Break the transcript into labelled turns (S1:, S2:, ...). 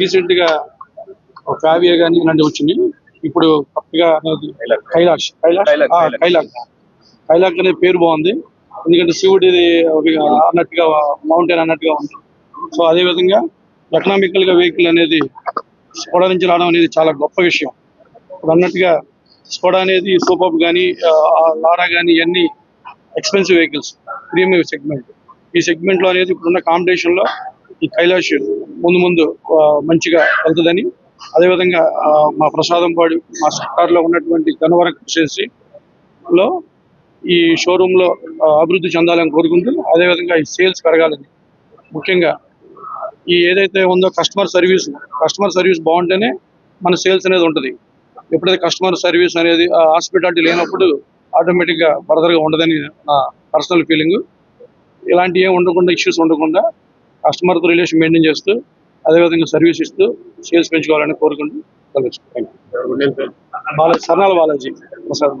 S1: రీసెంట్గా కావ్య కానీ ఇలాంటివి వచ్చినాయి ఇప్పుడు కొత్తగా అనేది కైలాష్ కైలాష్
S2: కైలాక్, కైలాక్.
S1: అనే పేరు బాగుంది. ఎందుకంటే శివుడిది అన్నట్టుగా మౌంటైన్ అన్నట్టుగా ఉంది. సో అదే విధంగా ఎకనామికల్గా వెహికల్ అనేది స్కోడా నుంచి రావడం అనేది చాలా గొప్ప విషయం. ఇప్పుడు అన్నట్టుగా స్కోడా అనేది సూపర్ కానీ లారా కానీ ఇవన్నీ ఎక్స్పెన్సివ్ వెహికల్స్ ప్రీమియం సెగ్మెంట్ ఈ సెగ్మెంట్లో అనేది ఇప్పుడున్న కాంపిటీషన్లో ఈ కైలాష్ ముందు ముందు మంచిగా వెళ్తుందని. అదేవిధంగా మా ప్రసాదం పాడు మా సర్కార్లో ఉన్నటువంటి గన్నవరం చేసి లో ఈ షోరూంలో లో అభివృద్ధి చెందాలని కోరుకుంటూ అదేవిధంగా ఈ సేల్స్ పెరగాలని. ముఖ్యంగా ఈ ఏదైతే ఉందో కస్టమర్ సర్వీస్ కస్టమర్ సర్వీస్ బాగుంటేనే మన సేల్స్ అనేది ఉంటుంది. ఎప్పుడైతే కస్టమర్ సర్వీస్ అనేది హాస్పిటాలిటీ లేనప్పుడు ఆటోమేటిక్గా గా ఉండదని నా పర్సనల్ ఫీలింగ్. ఇలాంటి ఏం ఉండకుండా ఇష్యూస్ ఉండకుండా కస్టమర్తో రిలేషన్ మెయింటైన్ చేస్తూ అదేవిధంగా సర్వీస్ ఇస్తూ సేల్స్ పెంచుకోవాలని కోరుకుంటూ కలుగుతాం బాలాజీ సర్నాల బాలాజీ. ప్రసాద్